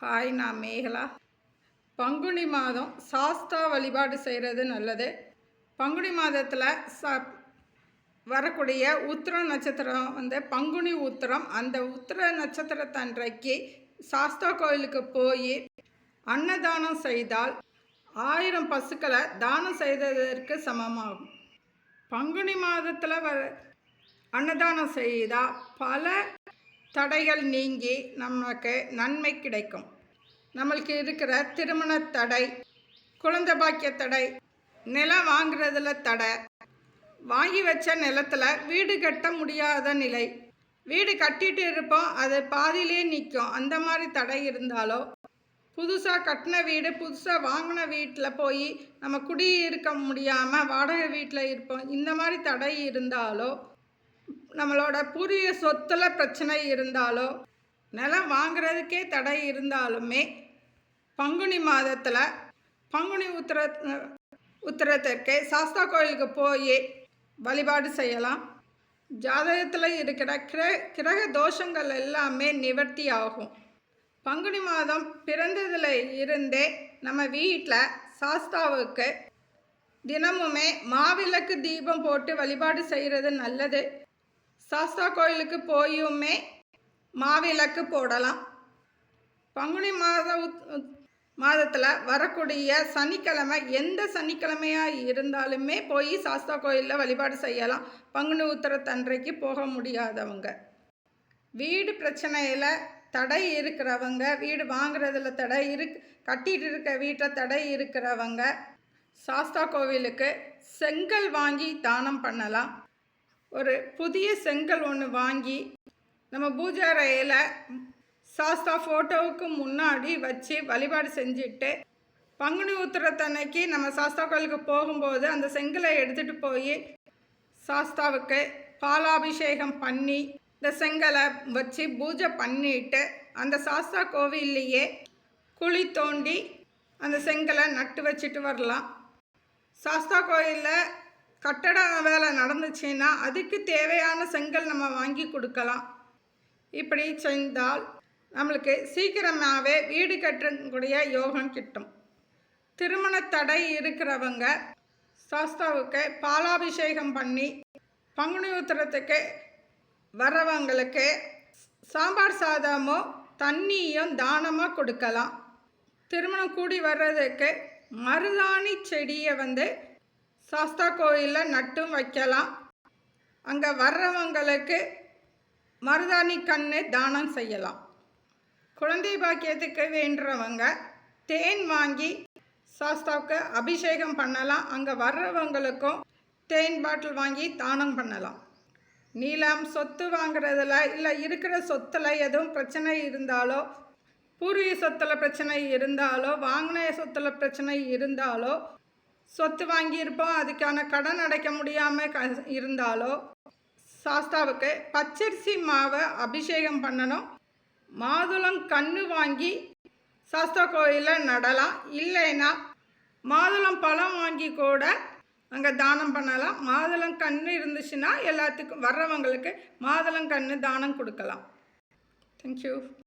Hi நான் மேகலா. பங்குனி மாதம் சாஸ்தா வழிபாடு செய்கிறது நல்லது. பங்குனி மாதத்தில் ச வரக்கூடிய உத்திர நட்சத்திரம் வந்து பங்குனி உத்திரம். அந்த உத்திர நட்சத்திரத்தன்றைக்கு சாஸ்தா கோயிலுக்கு போய் அன்னதானம் செய்தால் ஆயிரம் பசுக்களை தானம் செய்ததற்கு சமமாகும். பங்குனி மாதத்தில் வர அன்னதானம் செய்தால் பல தடைகள் நீங்கி நமக்கு நன்மை கிடைக்கும். நம்மளுக்கு இருக்கிற திருமண தடை குழந்தை பாக்கிய தடை நிலம் வாங்குறதுல தடை வாங்கி வச்ச நிலத்தில் வீடு கட்ட முடியாத நிலை. வீடு கட்டிட்டு இருப்போம் அது பாதியிலே நிற்கும். அந்த மாதிரி தடை இருந்தாலோ புதுசாக கட்டின வீடு புதுசாக வாங்கின வீட்டில் போய் நம்ம குடியிருக்க முடியாமல் வாடகை வீட்டில் இருப்போம். இந்த மாதிரி தடை இருந்தாலோ நம்மளோட பூர்வீக சொத்தில் பிரச்சனை இருந்தாலோ நிலம் வாங்குறதுக்கே தடை இருந்தாலுமே பங்குனி மாதத்தில் பங்குனி உத்திர உத்திரத்திற்கு சாஸ்தா கோயிலுக்கு போய் வழிபாடு செய்யலாம். ஜாதகத்தில் இருக்கிற கிர கிரக தோஷங்கள் எல்லாமே நிவர்த்தி ஆகும். பங்குனி மாதம் பிறந்ததில் இருந்தே நம்ம வீட்டில் சாஸ்தாவுக்கு தினமுமே மாவிளக்கு தீபம் போட்டு வழிபாடு செய்கிறது நல்லது. சாஸ்தா கோயிலுக்கு போயுமே மாவிளக்கு போடலாம். பங்குனி மாத மாதத்தில் வரக்கூடிய சனிக்கிழமை எந்த சனிக்கிழமையாக இருந்தாலுமே போய் சாஸ்தா கோயிலில் வழிபாடு செய்யலாம். பங்குனி உத்தரத்தன்றைக்கு போக முடியாதவங்க. வீடு பிரச்சனையில் தடை இருக்கிறவங்க வீடு வாங்குறதுல தடை இருக் கட்டிகிட்டு இருக்க வீட்டில் தடை இருக்கிறவங்க சாஸ்தா கோவிலுக்கு செங்கல் வாங்கி தானம் பண்ணலாம். ஒரு புதிய செங்கல் ஒன்று வாங்கி நம்ம பூஜை அறையில் சாஸ்தா ஃபோட்டோவுக்கு முன்னாடி வச்சு வழிபாடு செஞ்சுட்டு பங்குனி உத்திரத்தன்னைக்கு நம்ம சாஸ்தா கோயிலுக்கு போகும்போது அந்த செங்கலை எடுத்துகிட்டு போய் சாஸ்தாவுக்கு பாலாபிஷேகம் பண்ணி இந்த செங்கலை வச்சு பூஜை பண்ணிட்டு அந்த சாஸ்தா கோவில்லையே குழி தோண்டி அந்த செங்கலை நட்டு வச்சுட்டு வரலாம். சாஸ்தா கோயிலில் கட்டட வேலை நடந்துச்சுன்னா அதுக்கு தேவையான செங்கல் நம்ம வாங்கி கொடுக்கலாம். இப்படி செய்தால் நம்மளுக்கு சீக்கிரமாகவே வீடு கட்டக்கூடிய யோகம் கிட்டும். திருமண தடை இருக்கிறவங்க சாஸ்தாவுக்கு பாலாபிஷேகம் பண்ணி பங்குனி உத்திரத்துக்கு வர்றவங்களுக்கு சாம்பார் சாதமும் தண்ணியும் தானமாக கொடுக்கலாம். திருமணம் கூடி வர்றதுக்கு மருதாணி செடியை வந்து சாஸ்தா கோயிலில் நட்டும் வைக்கலாம். அங்கே வர்றவங்களுக்கு மருதாணி கண்ணு தானம் செய்யலாம். குழந்தை பாக்கியத்துக்கு வேண்டுறவங்க தேன் வாங்கி சாஸ்தாவுக்கு அபிஷேகம் பண்ணலாம். அங்கே வர்றவங்களுக்கும் தேன் பாட்டில் வாங்கி தானம் பண்ணலாம். நீளம் சொத்து வாங்குறதுல இல்லை இருக்கிற சொத்தில் எதுவும் பிரச்சனை இருந்தாலோ பூர்வீக சொத்தில் பிரச்சனை இருந்தாலோ வாங்கின சொத்தில் பிரச்சனை இருந்தாலோ சொத்து வாங்கியிருப்போம் அதுக்கான கடன் அடைக்க முடியாமல் க இருந்தாலோ சாஸ்தாவுக்கு பச்சரிசி மாவை அபிஷேகம் பண்ணணும். மாதுளம் கன்று வாங்கி சாஸ்தா கோயிலில் நடலாம். இல்லைன்னா மாதுளம் பழம் வாங்கி கூட அங்கே தானம் பண்ணலாம். மாதுளம் கன்று இருந்துச்சுன்னா எல்லாத்துக்கும் வர்றவங்களுக்கு மாதுளம் கன்று தானம் கொடுக்கலாம். தேங்க்யூ